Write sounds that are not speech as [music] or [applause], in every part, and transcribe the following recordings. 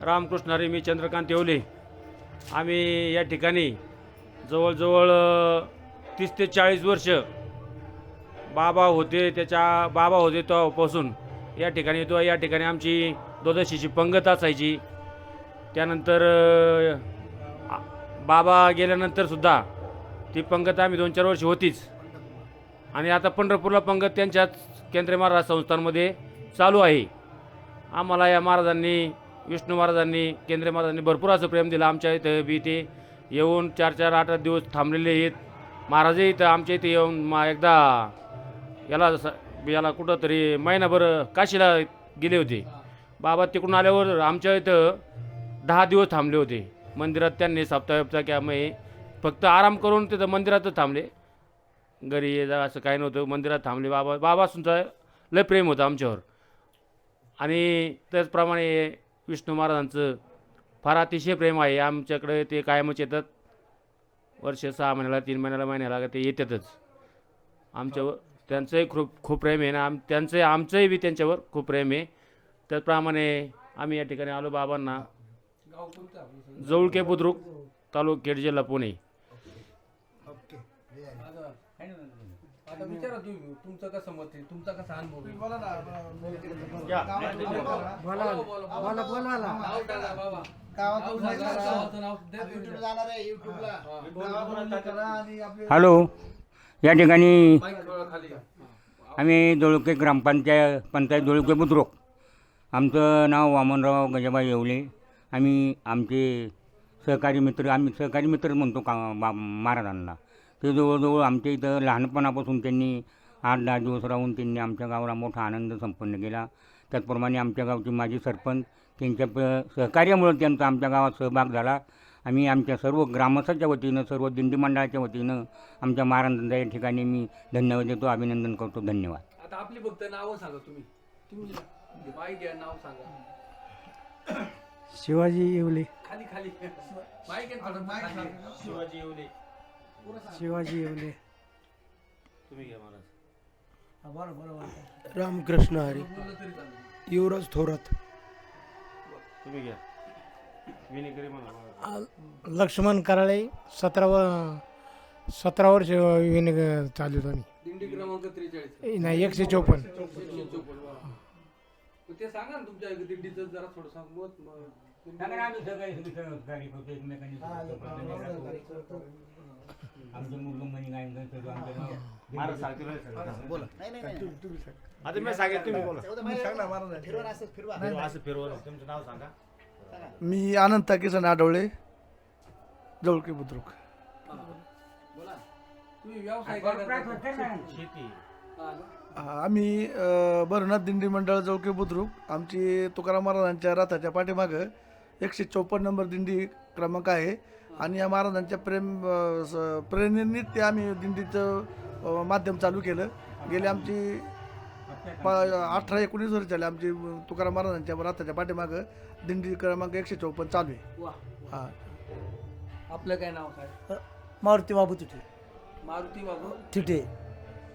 रामकृष्ण हरी मी चंद्रकांत येवले. आम्ही या ठिकाणी जवळजवळ तीस ते चाळीस वर्ष बाबा होते त्याच्या बाबा होते तेव्हापासून या ठिकाणी येतो. या ठिकाणी आमची द्वादशीची पंगत असायची. त्यानंतर बाबा गेल्यानंतर सुद्धा ती पंगत आम्ही दोन चार वर्ष होतीच. आणि आता पंढरपूरला पंगत त्यांच्याच केंद्रीय महाराज संस्थांमध्ये चालू आहे. आम्हाला या महाराजांनी विष्णू महाराजांनी केंद्रीय महाराजांनी भरपूर असं प्रेम दिलं आमच्या इथं बी ते येऊन चार चार आठ आठ दिवस थांबलेले आहेत. महाराजही इथं आमच्या इथे येऊन मा एकदा याला स- याला कुठं तरी महिनाभर काशीला गेले होते. बाबा तिकडून आल्यावर आमच्या इथं दहा दिवस थांबले होते. मंदिरात त्यांनी सप्ताह की त्यामुळे फक्त आराम करून तिथं मंदिरातच थांबले. घरी ये जा असं काही नव्हतं. मंदिरात थांबले. बाबा बाबा सुद्धा लय प्रेम होतं आमच्यावर. आणि त्याचप्रमाणे विष्णू महाराजांचं फार अतिशय प्रेम आहे. आमच्याकडे ते कायमच येतात. वर्ष सहा महिन्याला तीन महिन्याला महिन्याला ते येतातच. आमच्यावर त्यांचंही खूप खूप प्रेम आहे. ना आम त्यांचं आमचंही बी त्यांच्यावर खूप प्रेम आहे. त्याचप्रमाणे आम्ही या ठिकाणी आलो बाबांना. जवळके बुद्रुक तालुका खेड जिल्हा पुणे. आता विचारा तुम्ही तुमचं कसं मत आहे? तुमचा कसा अनुभव आहे? बोला ना बोला बोला बोला. नाव टाका बाबा गावात नाव उल्लेख सांगा, करा. गावाचं नाव द्या तुम्ही. युट्यूब जाणार. आहे युट्यूबला गावात उल्लेख करा आणि आपले हॅलो. या ठिकाणी माईक थोडं खाली आम्ही दोळुके ग्रामपंचायत पंचायत दोळुके बुद्रुक. आमचं नाव वामनराव गजाबाई येवले. आम्ही आमचे सहकारी मित्र आम्ही सहकारी मित्र म्हणतो का बा महाराजांना. ते जवळजवळ आमच्या इथं लहानपणापासून त्यांनी आठ दहा दिवस राहून त्यांनी आमच्या गावाला मोठा आनंद संपन्न केला. त्याचप्रमाणे आमच्या गावचे माजी सरपंच त्यांच्या प सहकार्यामुळे त्यांचा आमच्या गावात सहभाग झाला. आम्ही आमच्या सर्व ग्रामस्थाच्या वतीनं सर्व दिंडी मंडळाच्या वतीनं आमच्या महाराजांच्या या ठिकाणी मी धन्यवाद देतो अभिनंदन करतो धन्यवाद. आता आपली फक्त नावं सांगा तुम्ही. तुम्ही माईक घ्या नाव सांगा. शिवाजी येवले. खाली खाली. माईक आहे थोडं. माईक खाली. शिवाजी येवले. शिवाजी येवले तुम्ही घ्या महाराज बरं बरं बरं रामकृष्ण हरी युवराज थोरात तुम्ही घ्या विनेकरी म्हणा महाराज. लक्ष्मण कराळे सतरा व सतरा वर्ष विनिग चालू होतो आम्ही दिंडी क्रमांक त्रेचाळीस नाही एकशे चोपन्न एकशे चोपन्न वा. मग ते सांगा ना तुमच्या दिंडीचं जरा थोडं सांग मत मग. महाराज सांगतील ना सगळं. बोला. नाही नाही नाही. आता मी सांगेन तुम्ही बोला. चौदा महिने फिरवा ना असंच फिरवा फिरवा, असं फिरवा. तुमचं नाव सांगा. मी अनंत किसन आढवळे जवळके बुद्रुक. बोला. तुम्ही व्यवसाय काय करता? शेती. हा. ना? आम्ही अ, भरनाथ दिंडी मंडळ जवळके बुद्रुक. आमची तुकाराम महाराजांच्या रथाच्या पाठीमागं एकशे चौपन्न नंबर दिंडी क्रमांक आहे. आणि या महाराजांच्या प्रेम स- प्रेरणेने ते आम्ही दिंडीचं अ, माध्यम चालू केलं. गेली आमची पा अठरा एकोणीस वर्ष झाले आमची तुकाराम महाराजांच्या रथाच्या पाठीमागं दिंडी क्रमांक एकशे चौपन्न चालू आहे. वा. हां. आपलं काय नाव काय? मारुती बाबू तिथे. मारुती बाबू? तिथे.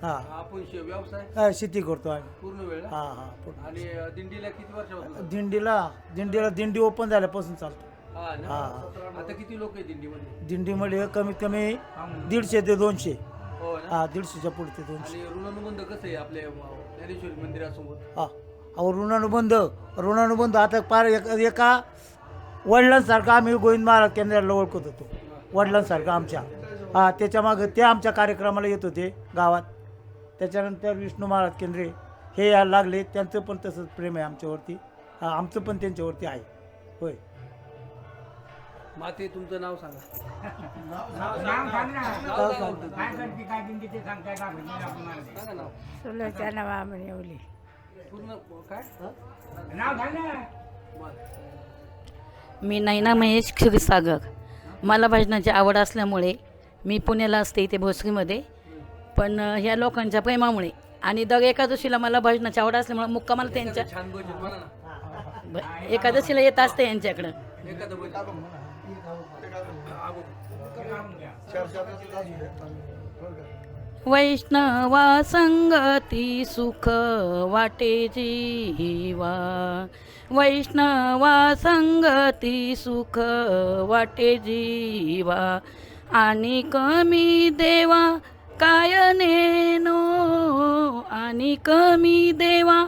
हा. आपण शे- व्यवसाय? शेती करतो आम्ही. पूर्ण वेळ? हा हा. आणि अ, दिंडीला किती वर्षापासून दिंडीला दिंडीला दिंडी ओपन झाल्यापासून चालतो. हा हा. आता किती लोक आहे दिंडीमध्ये? दिंडीमध्ये कमीत कमी दीडशे ते दोनशे. हो ना? हा दीडशेच्या पुढे ते दोनशे. आणि ऋणानुबंध कसं आहे आपल्या अ, ज्ञानेश्वरी मंदिरासमोर? हा. अहो ऋणानुबंध ऋणानुबंध आता पार एक- एका वडिलांसारखं आम्ही गोविंद महाराज केंद्राला ओळखत होतो. वडिलांसारखं आमच्या. हा त्याच्या मागं ते आमच्या कार्यक्रमाला येत होते गावात. त्याच्यानंतर विष्णू महाराज केंद्रे हे यायला लागले. त्यांचं पण तसंच प्रेम आहे आमच्यावरती. हा, आमचं पण त्यांच्यावरती आहे. होय. माते तुमचं नाव सांगा. सांगा नाव सुलोचना वामन येवली पूर्ण काय? बरं. मी नैना महेश क्षीरसागर. मला भजनाची आवड असल्यामुळे मी पुण्याला असते इथे भोसरीमध्ये. पण अ, ह्या लोकांच्या प्रेमामुळे आणि दर एकादशीला मला भजनाची आवड असल्यामुळे मुक्कामाला त्यांच्या छान भजन म्हणा ना. ब- एकादशीला येत असते यांच्याकडं. एखादं भजन. वैष्णवा संगती सुख वाटे जीवा. वैष्णवा संगती सुख वाटे जीवा. आणि कमी देवा काय नेनो? आणि कमी देवा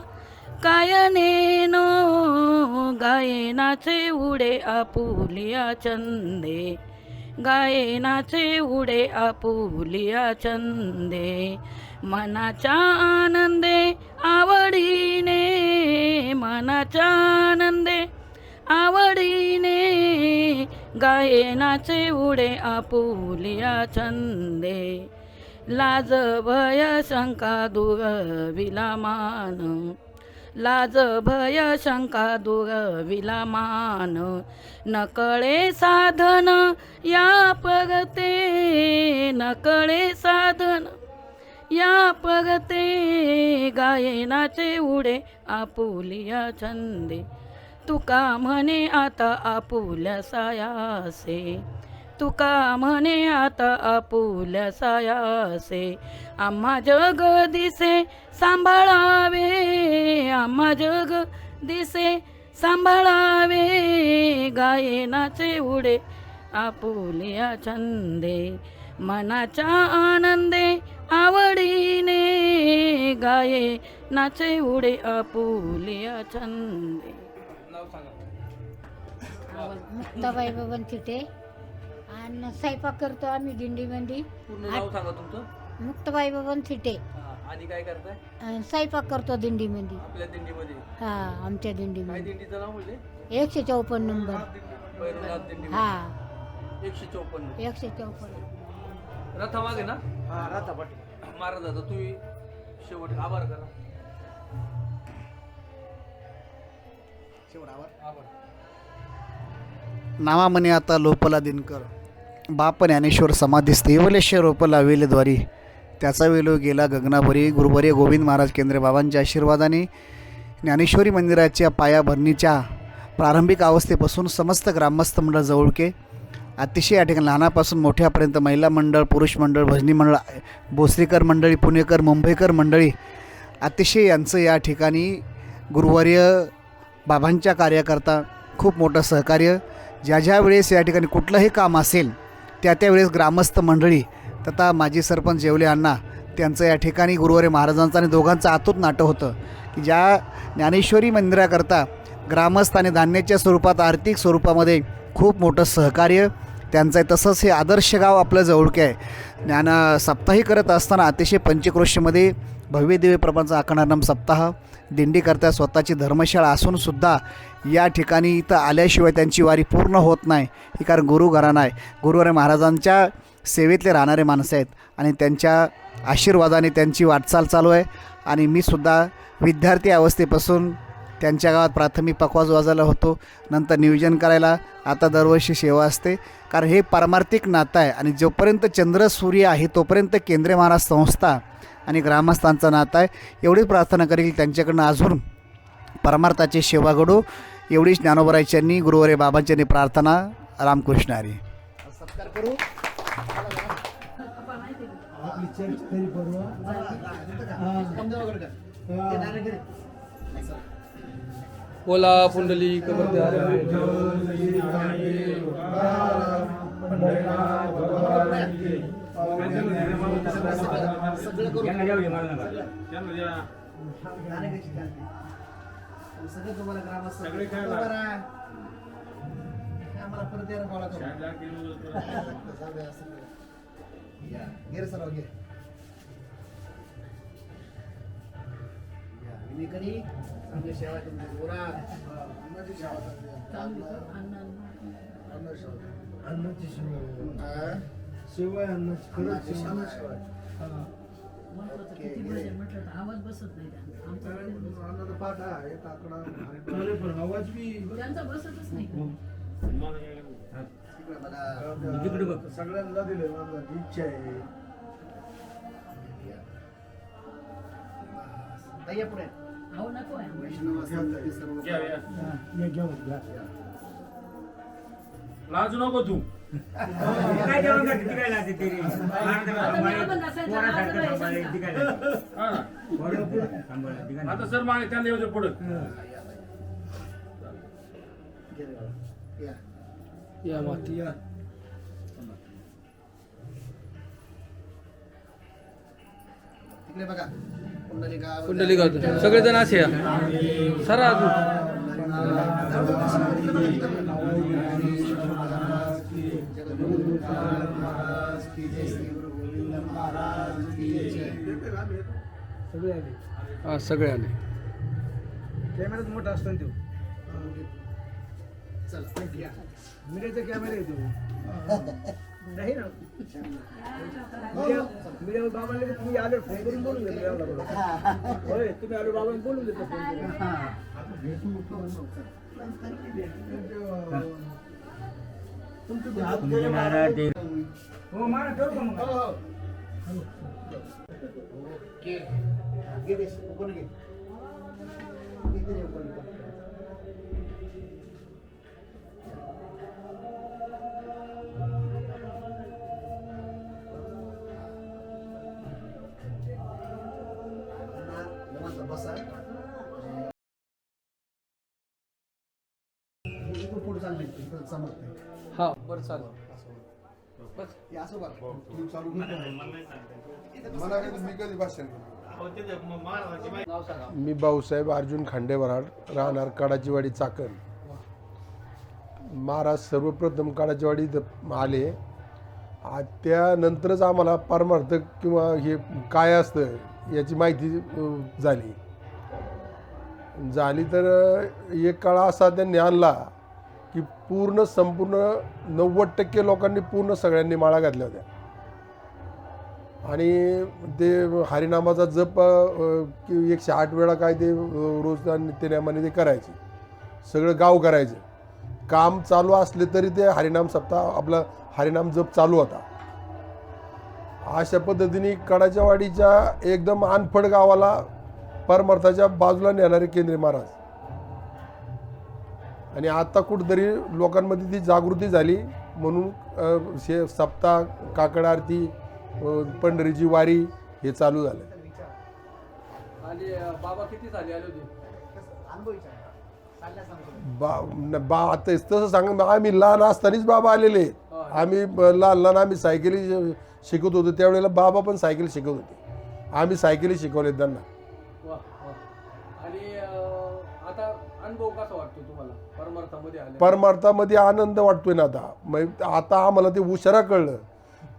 काय नेनो गायनाचे उडे आपुलिया चंदे. गायनाचे उडे आपुलिया चंदे. मनाच्या आनंदे आवडीने. मनाच्या आनंदे आवडीने. गायनाचे उडे आपुलिया चंदे. लाज भय शंका विला मान लाज भय शंका दूर विलामान. नकळे साधन या पगते नकळे साधन या पगते गायनाचे उडे आपुलिया छंदे. तुका म्हणे आता आपुल्या सायासे. तुका म्हणे आता आपुल्या सायासे? आम्हा जग दिसे सांभाळावे आम्हा जग दिसे सांभाळावे गायनाचे उडे आपुलिया छंदे मनाच्या आनंदे आवडीने गाये नाचे उडे आपुलिया छंदे. मुक्ताबाई बबन तिथे. आणि स्वयंपाक करतो आम्ही दिंडीमध्ये. पूर्ण नाव सांगा तुमचं. मुक्ताबाई बबन थिटे हा, आणि काय करताय? आणि स्वयंपाक करतो दिंडीमध्ये. आपल्या दिंडीमध्ये. हा आमच्या काय दिंडीमध्ये दिंडीचं नाव म्हणले? एकशे चौपन्न नंबर. भैरवनाथ दिंडी हा. एकशे चौपन्न. एकशे चौपन्न. रथामागे ना? महाराज आता तुम्ही शेवट आभार करा. आभार. नामामने आता लोपला दिनकर. बाप ज्ञानेश्वर समाधीस्थ येवलेश्वर रोपला वेलद्वारी त्याचा वेलो गेला गगनाभरी गुरुवर्य गोविंद महाराज केंद्र बाबांच्या आशीर्वादाने. ज्ञानेश्वरी मंदिराच्या पायाभरणीच्या प्रारंभिक अवस्थेपासून समस्त ग्रामस्थ मंडळ जवळके अतिशय या ठिकाणी लहानापासून मोठ्यापर्यंत महिला मंडळ पुरुष मंडळ भजनी मंडळ भोसरीकर मंडळी पुणेकर मुंबईकर मंडळी अतिशय यांचं या ठिकाणी गुरुवर्य बाबांच्या कार्याकरता खूप मोठं सहकार्य. ज्या ज्या वेळेस या ठिकाणी कुठलंही काम असेल त्या त्यावेळेस ग्रामस्थ मंडळी तथा माजी सरपंच जेवले अण्णा त्यांचं या ठिकाणी गुरुवारी महाराजांचं आणि दोघांचं आतूत नाटं होतं की ज्या ज्ञानेश्वरी मंदिराकरता ग्रामस्थ आणि धान्याच्या स्वरूपात आर्थिक स्वरूपामध्ये खूप मोठं सहकार्य त्यांचं आहे तसंच हे आदर्श गाव आपलं जवळके आहे. ज्ञान सप्ताही करत असताना अतिशय पंचक्रोशीमध्ये भव्य दिव्य प्रपंच आखणारनाम सप्ताह. दिंडीकरता स्वतःची धर्मशाळा असूनसुद्धा या ठिकाणी इथं आल्याशिवाय त्यांची वारी पूर्ण होत नाही. ही कारण गुरुघराणं आहे. गुरुवारी महाराजांच्या सेवेतले राहणारे माणसं आहेत आणि त्यांच्या आशीर्वादाने त्यांची वाटचाल चालू आहे. आणि मी सुद्धा विद्यार्थी अवस्थेपासून त्यांच्या गावात प्राथमिक पकवाज वाजायला होतो. नंतर नियोजन करायला आता दरवर्षी सेवा असते. कारण हे पारमार्थिक नातं आहे आणि जोपर्यंत चंद्र सूर्य आहे तोपर्यंत केंद्रीय महाराज संस्था आणि ग्रामस्थांचं नातं आहे. एवढीच प्रार्थना करेल त्यांच्याकडनं अजून परमार्थाची सेवा घडो. एवढीच ज्ञानोबरायच्यांनी गुरुवारी बाबांच्यांनी प्रार्थना रामकृष्ण हरी. सत्कार करू. ओला पुंडली. आम्हाला परत यायला गोळा विनेकरी, चांगली सेवा तुमची. बोला. अन्नाची सेवा चांगली आहे. अन्नाची सेवा. अन्नाची सेवा. हा? अन्नाची सेवा. ओके, घे. आवाज बसत नाही हा, त्यांचा बसतच नाही बघा. सगळ्यांना दिले माझा इच्छा आहे पुढे सर्व घ्या, घ्या. लाजू नको तू काय जेवण करते? ती काय लागते ते रे? अर्धा सांभाळेल, पोरासारखं सांभाळेल, ती काय लागते? पोरं सांभाळेल, ती काय लागते? आता सर मागे त्यांना येऊ दे पुढं या माती या तिकडे बघा? पुंडलिका कुंडली गावतो सगळेजण असे या. सरा अजून. हा सगळे आले. कॅमेराच मोठा असतो ना तो. मीडियाचा कॅमेरा येतो [laughs] नाही ना? मीडिया मीडियावर बाबांना तुम्ही आले फोन करून बोलून बरोबर. होय तुम्ही आलो बाबांना बोलून घेतलं फोन करून. ते- हो मारा ठेवू. का मग? घे? पुढे नाही. हा बरं चालेल. बस हे असं चालू नाव सांगा. मी भाऊसाहेब अर्जुन खांडेवराड राहणार काडाचीवाडी चाकण. महाराज सर्वप्रथम काडाचीवाडी इथं आले. आ- त्यानंतरच आम्हाला परमार्थ किंवा हे काय असतं याची माहिती झाली. झाली तर एक काळ असा त्यांनी आणला. की पूर्ण संपूर्ण नव्वद टक्के लोकांनी पूर्ण सगळ्यांनी माळा घातल्या होत्या. आणि ते हरिनामाचा जप की एकशे आठ वेळा काय ते रोज नित्यनेमाने ते करायचे. सगळं गाव करायचं. काम चालू असले तरी ते हरिनाम सप्ताह आपला हरिनाम जप चालू होता. अशा पद्धतीने कडाच्या वाडीच्या एकदम अनफड गावाला परमार्थाच्या बाजूला नेणारे केंद्रीय महाराज. आणि आता कुठंतरी लोकांमध्ये ती जागृती झाली. म्हणून शे सप्ताह काकड आरती पंढरीची वारी हे चालू झालं आणि बाबा किती झाले आले होते. बा आता तसं सांग आम्ही लहान असतानाच बाबा आलेले. आम्ही लहान लहान आम्ही सायकली शिकत होतो. त्यावेळेला बाबा पण सायकल शिकत होते. आम्ही सायकली शिकवले त्यांना. आणि आता अनुभव कसा परमार्थामध्ये आनंद वाटतोय ना आता मग आता आम्हाला ते उशिरा कळलं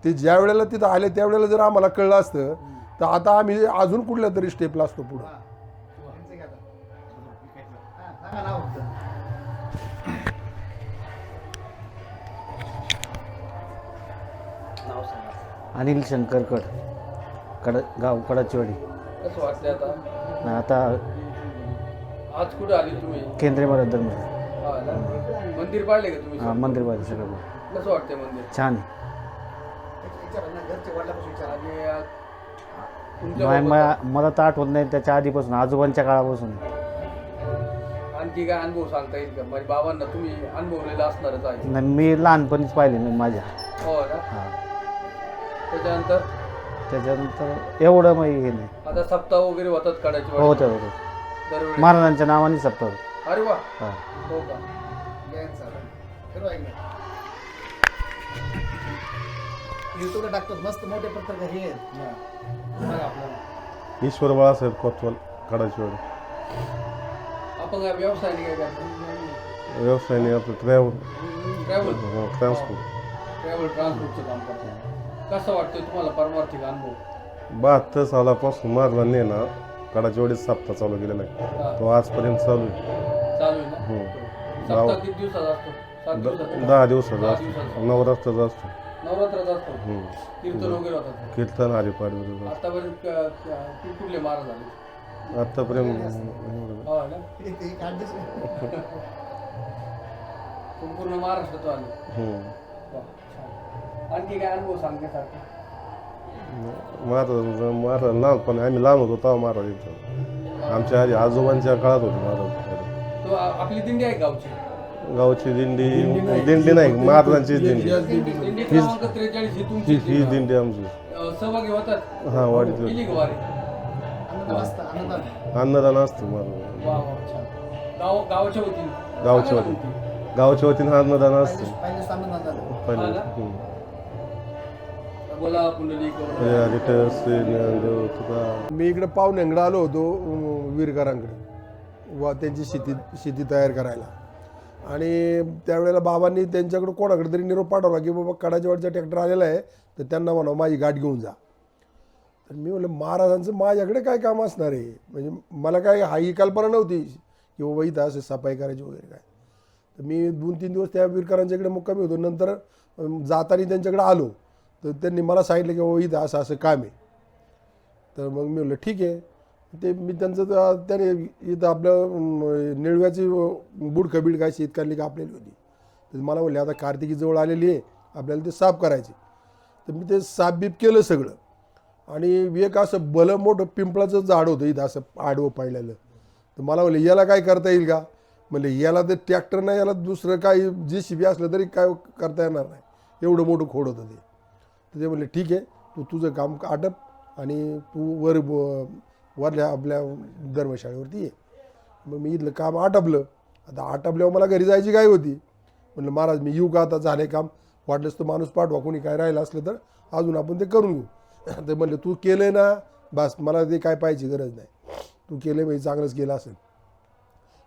ते ज्या वेळेला तिथं आले त्यावेळेला जर आम्हाला कळलं असतं तर आता आम्ही अजून कुठल्या तरी स्टेपला असतो पुढं. हा. अनिल शंकरकड कड गाव कडाचीवाडी कसं आता आता आज कुठे आले तुम्ही केंद्रीय ना? मंदिर पाहिले का तुम्ही? मंदिर पाहिजे सगळं. कसं वाटतंय मंदिर? छान आहे. विचारा ना, घरचे वडिलापासून विचारा. आणि अं, तुमच्या माय- बाबत मा- मला तर आठवत नाही त्याच्या आधीपासून आजोबांच्या काळापासून. आणखी काय अनुभव सांगता येईल का? म्हणजे बाबांना तुम्ही अनुभवलेला असणारच आहे. नाही मी लहानपणीच पाहिले मी माझ्या. हो ना? हा. त्याच्यानंतर? त्याच्यानंतर एवढं मग हे नाही. आता सप्ताह वगैरे होतात काढायचे होतं होतं दरवेळी महाराजांच्या नावाने सप्ताह अरे वा. हा. हो का? यांचा. युट्यूबला टाकतात मस्त मोठे पत्रकार हे आहेत. सांगा आपल्याला. ईश्वर बाळासाहेब कोतवाल कडाचीवाडी आपण काय व्यवसाय नाही काय करतो व्यवसायाने आपलं ट्रॅव्हल ट्रॅव्हल ट्रान्सपोर्ट ट्रॅव्हल ट्रान्सपोर्टचं काम करतो कसं वाटतंय तुम्हाला परमार्थिक अनुभव? बहात्तर सालापासून महाराजांनी ना कडाचीवाडीत सप्ताह चालू केलेला आहे. हा, तो आजपर्यंत चालू आहे. चालू आहे ना? हो. सप्ताह किती दिवसाचा असतो? सात द- दिवसाचा दहा दिवसाचा असतो. नवरात्राचा असतो. नवरात्राचा असतो? हम्म. कीर्तन वगैरे होतात कीर्तन हरिपाठ वगैरे आतापर्यंत क- क- कुठले कुठले महाराज आले? आतापर्यंत एवढं. हो ना? हे- हे संपूर्ण महाराष्ट्रात आले. हम्म. वा, छान. आणखी काय अनुभव सांगण्यासारखे? महाराज महाराज लहानपणी आम्ही लहान होतो तेव्हा महाराज येतो आमच्या आधी आजोबांच्या काळात होते महाराज तो आ- आपली दिंडी आहे गावची? गावची दिंडी दिंडी नाही. महाराजांचीच दिंडी दिंडी. क्रमांक त्रेचाळीस ही तुमची ही ही दिंडी. आमची. अ, सहभागी होतात? हा वाढीत गेली का वारी? अन्नदान असतं महाराज वा वा छान. गाव गावाच्या वतीने. गावच्या सांगा ना वतीने. गावच्या वतीनं अन्नदान असतं. हा? हम्म. मी इकडे पाहुण्यांकडे आलो होतो वीरकरांकडे. व त्यांची शेती शेती तयार करायला. आणि त्यावेळेला बाबांनी त्यांच्याकडे कोणाकडे तरी निरोप पाठवला की बाबा कडाच्यावरचा ट्रॅक्टर आलेला आहे तर त्यांना म्हणा माझी गाठ घेऊन जा. तर मी म्हणलं महाराजांचं माझ्याकडे काय काम असणार आहे? म्हणजे मला काय हा ही कल्पना नव्हती की बाबा इथं असं सफाई करायची वगैरे काय. तर मी दोन तीन दिवस त्या वीरकरांच्याकडे मुक्कामी होतो. नंतर जाताना त्यांच्याकडे आलो. तर त्यांनी मला सांगितलं की बाबा इथं असं असं काम आहे. तर मग मी म्हटलं ठीक आहे. ते मी त्यांचं तर- त्याने इथं आपलं निळव्याची बुडकं बिडकायची काय शेतकऱ्यांनी कापलेली होती. तर मला म्हणले आता कार्तिकीजवळ आलेली आहे आपल्याला ते साफ करायचे. तर मी ते साफ बीप केलं सगळं. आणि एक असं भलं मोठं पिंपळाचं झाड होतं इथं असं आडवं पाडलेलं तर मला म्हणले याला काय करता येईल का? म्हणजे याला तर ट्रॅक्टर नाही याला दुसरं काही जे शिबी असलं तरी काय करता येणार नाही. एवढं मोठं खोड होतं ते. तर ते म्हणले ठीक आहे तू तुझं काम आटप आणि तू वर ब- वरल्या आपल्या धर्मशाळेवरती ये. मग मी इथलं काम आटपलं. आता आटपल्यावर मला घरी जायची काय होती. म्हणलं महाराज मी येऊ का आता? झाले काम. वाटलंच तर माणूस पाठवा. कोणी काय राहिलं असलं तर अजून आपण ते करून घेऊ. [coughs] ते म्हणलं तू केलं ना बस मला ते काय पाहिजे गरज नाही. तू केलं म्हणजे चांगलंच केलं असेल.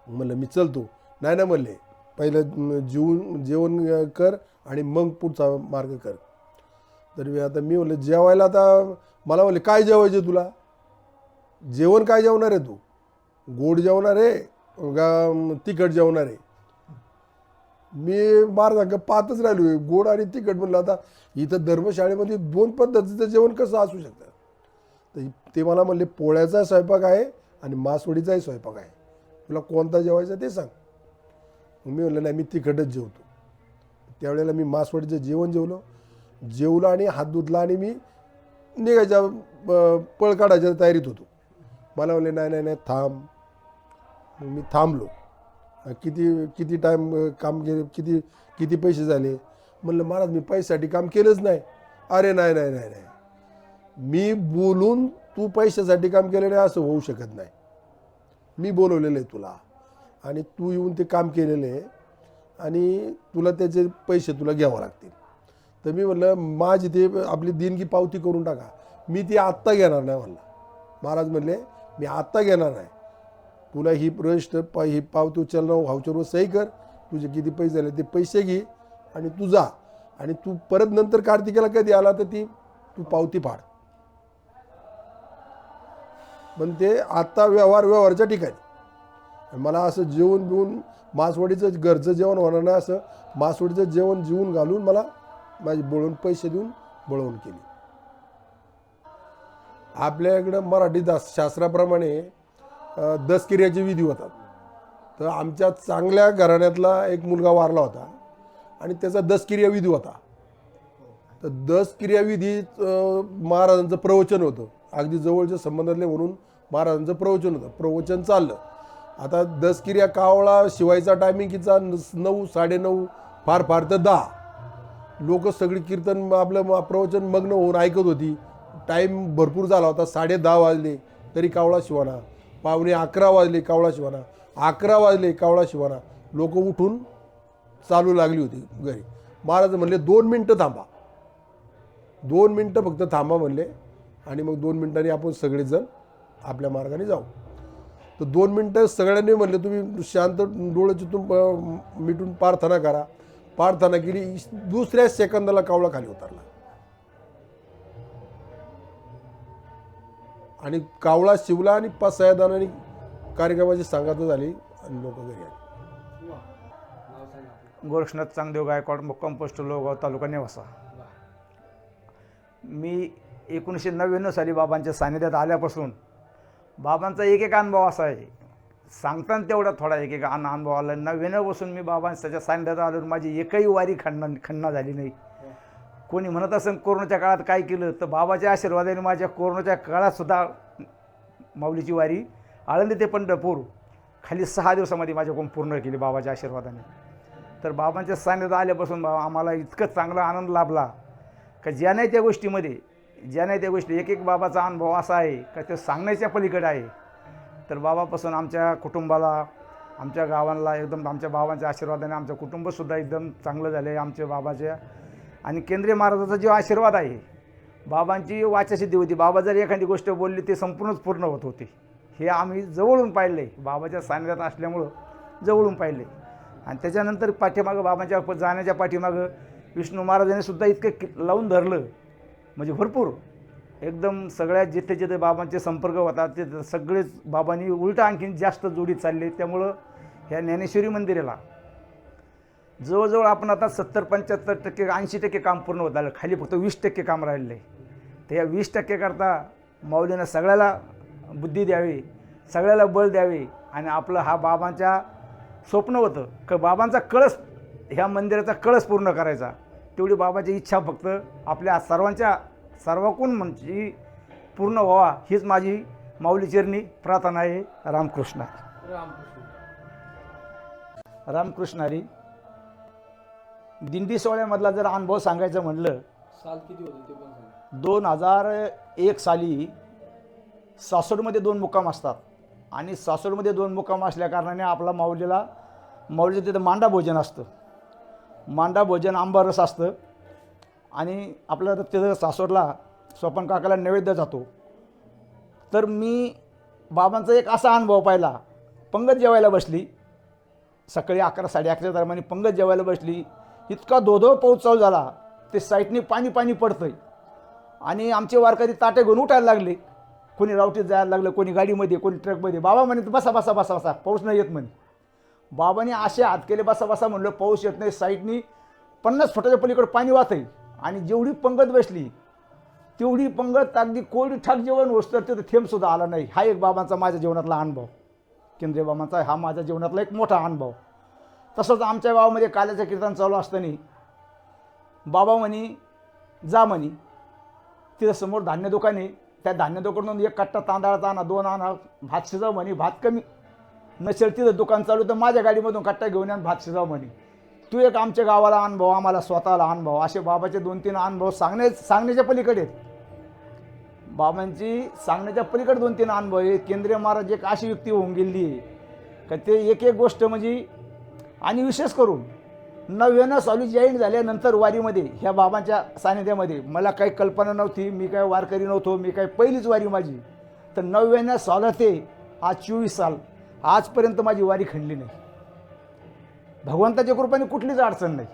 म्हणलं मी चलतो. नाही ना म्हणले पहिलं अं, जेवून जेवण कर आणि मग पुढचा मार्ग कर. तर मी आता मी म्हणलं जेवायला आता मला म्हणले काय जेवायचे तुला? जेवण काय जेवणार आहे तू? गोड जेवणार आहे का तिखट जेवणार आहे? मी मार पाहतच राहिलो. गोड आणि तिखट म्हणलं आता इथं धर्मशाळेमध्ये दोन पद्धतीचं जेवण कसं असू शकतं? तर ते मला म्हणले पोळ्याचा स्वयंपाक आहे आणि मासवडीचाही स्वयंपाक आहे. तुला कोणता जेवायचा ते सांग. मी म्हणलं नाही मी तिखटच जेवतो. त्यावेळेला मी मासवडीचं जेवण जेवलो. जेवलो आणि हात धुतला आणि मी निघायच्या पळ काढायच्या तयारीत होतो. मला म्हणले नाही नाही नाही थांब. मग मी थांबलो. किती किती टाईम काम केले किती किती पैसे झाले? म्हणलं महाराज मी पैशासाठी काम केलंच नाही. अरे नाही नाही नाही नाही. मी बोलून तू पैशासाठी काम केलं नाही असं होऊ शकत नाही. मी बोलवलेलं आहे तुला. आणि तू येऊन ते काम केलेलं आहे आणि तुला त्याचे पैसे तुला घ्यावं लागतील. तर मी म्हणलं माझी ते आपली देणगी पावती करून टाका. मी ती आत्ता घेणार नाही म्हणलं. महाराज म्हणले मी आत्ता घेणार नाही. तुला ही प्रश्न प ही पावती उचलणं व्हाउचरवर सही कर. तुझे किती पैसे झाले ते पैसे घे आणि तू जा. आणि तू परत नंतर कार्तिकेला कधी आला तर ती तू पावती फाड. पण ते आत्ता व्यवहार व्यवहारच्या ठिकाणी. मला असं जेवण बिवून मासवडीचं घरचं जेवण होणार नाही असं मासवडीचं जेवण जिवून घालून मला माझी बोलवून पैसे देऊन बोलवून केली. आपल्या इकडं मराठी दास शास्त्राप्रमाणे अ, विधी होतात. तर आमच्या चांगल्या घराण्यातला एक मुलगा वारला होता आणि त्याचा दसकिर्या विधी होता. तर दसकिर्या महाराजांचं प्रवचन होतं. अगदी जवळच्या संबंधातले म्हणून महाराजांचं प्रवचन होतं. प्रवचन चाललं. आता दसकिर्या कावळा शिवायचा टायमिंग किचा नऊ साडेनऊ फार फार तर दहा. लोक सगळी कीर्तन आपलं प्रवचन मग्न होऊन ऐकत होती. टाईम भरपूर झाला होता साडे दहा वाजले तरी कावळा शिवाना. पावणे अकरा वाजले कावळा शिवाना. अकरा वाजले कावळा शिवाना. लोक उठून चालू लागली होती घरी. महाराज म्हणले दोन मिनटं थांबा. दोन मिनटं फक्त थांबा म्हणले आणि मग दोन मिनटांनी आपण सगळेजण आपल्या मार्गाने जाऊ. तर दोन मिनटं सगळ्यांनी म्हणले तुम्ही शांत डोळे चितून मिटून प्रार्थना करा. प्रार्थना केली दुसऱ्या सेकंदाला कावळा खाली उतरला. आणि कावळा शिवला आणि पाच सहा कार्यक्रमाची सांगता झाली आणि लोक घरी आले. गोरक्षनाथ चांगदेव गायकवाड मुक्काम पोस्ट लोगाव तालुका नेवासा. मी एकोणीसशे नव्याण्णव साली बाबांच्या सानिध्यात आल्यापासून बाबांचा एक एक अनुभव असा आहे. सांगताना तेवढा थोडा एक एक अन अनुभव आला. नव्याण्णवपासून मी बाबांच्या सांगण्यात आलो माझी एकही वारी खंडना खंडना झाली नाही. कोणी म्हणत असेल कोरोनाच्या काळात काय केलं? तर बाबाच्या आशीर्वादाने माझ्या कोरोनाच्या काळातसुद्धा माऊलीची वारी आळंदी ते पंढरपूर खाली सहा दिवसामध्ये माझ्याकडून पूर्ण केली बाबाच्या आशीर्वादाने. तर बाबांच्या सान्निध्यात आल्यापासून बाबा आम्हाला इतकं चांगला आनंद लाभला का ज्या नाही त्या गोष्टीमध्ये ज्या नाही त्या गोष्टी एक एक बाबाचा अनुभव असा आहे का ते सांगण्याच्या पलीकडे आहे. तर बाबापासून आमच्या कुटुंबाला आमच्या गावांना एकदम आमच्या बाबांच्या आशीर्वादाने आमचं कुटुंबसुद्धा एकदम चांगलं झालं आहे आमच्या बाबाच्या आणि केंद्रीय महाराजाचा जो आशीर्वाद आहे बाबांची वाचासिद्धी होती. बाबा जर एखादी गोष्ट बोलली ते संपूर्णच पूर्ण होत होती. हे आम्ही जवळून पाहिले. बाबाच्या सान्निध्यात असल्यामुळं जवळून पाहिले. आणि त्याच्यानंतर पाठीमागं बाबांच्या जाण्याच्या पाठीमागं विष्णू महाराजांनी सुद्धा इतकं कि लावून धरलं. म्हणजे भरपूर. एकदम सगळ्यात जिथे जिथे बाबांचे संपर्क होतात ते सगळेच बाबांनी उलटा आणखीन जास्त जोडीत चालले. त्यामुळं ह्या ज्ञानेश्वरी मंदिराला जवळजवळ आपण आता सत्तर पंच्याहत्तर टक्के ऐंशी टक्के काम पूर्ण होत आलं. खाली फक्त वीस टक्के काम राहिलेलं. आहे तर या वीस टक्केकरता माऊलीनं सगळ्याला बुद्धी द्यावी सगळ्याला बळ द्यावे आणि आपलं हा बाबांच्या स्वप्न होतं. क बाबांचा कळस ह्या मंदिराचा कळस पूर्ण करायचा. तेवढी बाबाची इच्छा फक्त आपल्या सर्वांच्या सर्वाकून म्हणजे पूर्ण व्हावा हीच माझी माऊली चरणी प्रार्थना आहे रामकृष्ण. रामकृष्ण रामकृष्णारी दिंडी सोहळ्यामधला जर अनुभव सांगायचं म्हणलं साल किती होते दोन हजार एक साली सासवडमध्ये दोन मुक्काम असतात आणि सासवडमध्ये दोन मुक्काम असल्याकारणाने आपला माऊलीला माऊलीचं तिथं मांडा भोजन असतं. मांडा भोजन आंबारस असतं. आणि आपल्या तिथं सासवडला स्वपन काकाला नैवेद्य जातो. तर मी बाबांचा एक असा अनुभव पाहिला. पंगत जेवायला बसली. सकाळी अकरा साडे अकराच्या दरम्यान पंगत जेवायला बसली. इतका धोधो पाऊस चालू झाला. ते साईटनी पाणी पाणी पडतंय. आणि आमचे वारकरी ताटे घेऊन उठायला लागले. कोणी रावटीत जायला लागलं कोणी गाडीमध्ये कोणी ट्रकमध्ये. बाबा म्हणे बसा बसा बसा बसा पाऊस नाही येत म्हणे. बाबाने असे हात केले बसा बसा म्हणलं पाऊस येत नाही साईटनी पन्नास फुटाच्या पलीकडे पाणी वाहत आहे आणि जेवढी पंगत बसली तेवढी पंगत अगदी कोरडी ठाक जेवण होस तर तिथं थेंबसुद्धा आला नाही. हा एक बाबांचा माझ्या जीवनातला अनुभव. केंद्रीय बाबांचा हा माझ्या जीवनातला एक मोठा अनुभव. तसंच आमच्या गावामध्ये काल्याचं कीर्तन चालू असताना बाबा म्हणी जा म्हणी. तिथं समोर धान्य दुकान आहे. त्या धान्य दुकानून एक कट्टा तांदळाचा आणा दोन आणा भात शिजाव म्हणे भात कमी नसेल तिथं दुकान चालू तर माझ्या गाडीमधून कट्टा घेऊन आणि भात शिजाव म्हणे. तू एक आमच्या गावाला अनुभव आम्हाला स्वतःला अनुभव असे बाबाचे दोन तीन अनुभव सांगणे सांगण्याच्या पलीकडे आहेत. बाबांची सांगण्याच्या पलीकडे दोन तीन अनुभव आहे केंद्रीय महाराज एक अशी व्यक्ती होऊन गेली आहे का ते एक एक गोष्ट म्हणजे आणि विशेष करून नव्यानं साली जॉईन झाल्यानंतर वारीमध्ये ह्या बाबांच्या सानिध्यामध्ये मला काही कल्पना नव्हती मी काय वारकरी नव्हतो मी काय पहिलीच वारी माझी. तर नव्यानं साला ते आज चोवीस साल. आजपर्यंत माझी वारी खणली नाही. भगवंताच्या कृपाने कुठलीच अडचण नाही.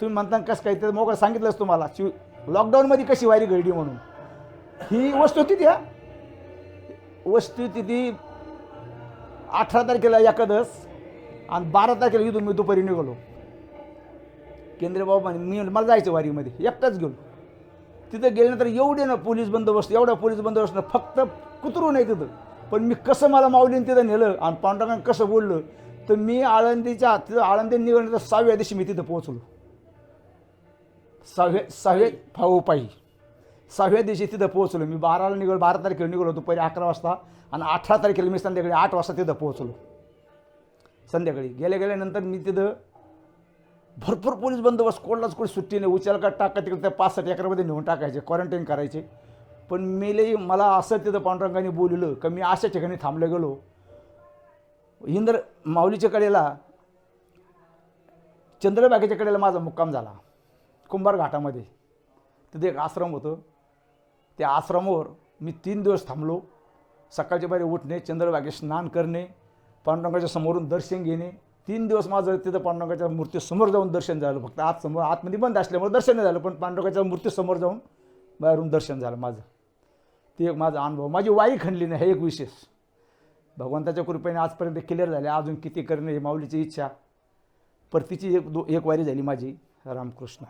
तुम्ही म्हणता कसं काय तर मोकळं सांगितलंच तुम्हाला शिव लॉकडाऊनमध्ये कशी वारी घडली म्हणून. ही वस्तुस्थिती हा? वस्तुस्थिती अठरा तारखेला एकादस आणि बारा तारखेला इथून मी दुपारी निघालो. केंद्रीय बाबा मी मला जायचं वारीमध्ये एकटाच गेलो तिथं गेल्यानंतर एवढे ना पोलीस बंदोबस्त एवढा पोलीस बंदोबस्त ना फक्त कुत्रू नाही तिथं. पण मी कसं मला माऊलीने तिथं नेलं आणि पांडुरंगाने कसं बोललं तर मी आळंदीच्या तिथं आळंदी निघाल्यानंतर सहाव्या दिवशी मी तिथं पोहोचलो. सहाव्या सहाव्या फाऊ पायी. सहाव्या दिवशी तिथं पोहोचलो. मी बाराला निघलो बारा तारखेला निघलो दुपारी अकरा वाजता आणि अठरा तारखेला मी संध्याकाळी आठ वाजता तिथं पोहोचलो. संध्याकाळी गेल्या गेल्यानंतर मी तिथं भरपूर पोलीस बंदोबस्त कोणालाच कोणी सुट्टी नाही उचल का टाका तिकडे त्या पाच साठ एकरामध्ये नेऊन टाकायचे क्वारंटाईन करायचे. पण मेले मला असं तिथं पांडुरंगाने बोललं का मी अशा ठिकाणी थांबलं गेलो. हिंदर माऊलीच्या कडेला चंद्रबागेच्या कडेला माझा मुक्काम झाला. कुंभार घाटामध्ये. तिथे एक आश्रम होतं. त्या आश्रमावर मी तीन दिवस थांबलो. सकाळच्या बाहेर उठणे चंद्रबागेत स्नान करणे पांडुरंगाच्या समोरून दर्शन घेणे. तीन दिवस माझं तिथं पांडुरंगाच्या मूर्तीसमोर जाऊन दर्शन झालं. फक्त आत समोर आतमध्ये बंद असल्यामुळे दर्शन नाही झालं पण पांडुरंगाच्या मूर्तीसमोर जाऊन बाहेरून दर्शन झालं माझं. ते एक माझा अनुभव. माझी वाई खणली नाही हे एक विशेष. भगवंताच्या कृपेने आजपर्यंत क्लिअर झाले. अजून किती करणे माऊलीची इच्छा. परतीची एक दो एक वारी झाली माझी. रामकृष्ण.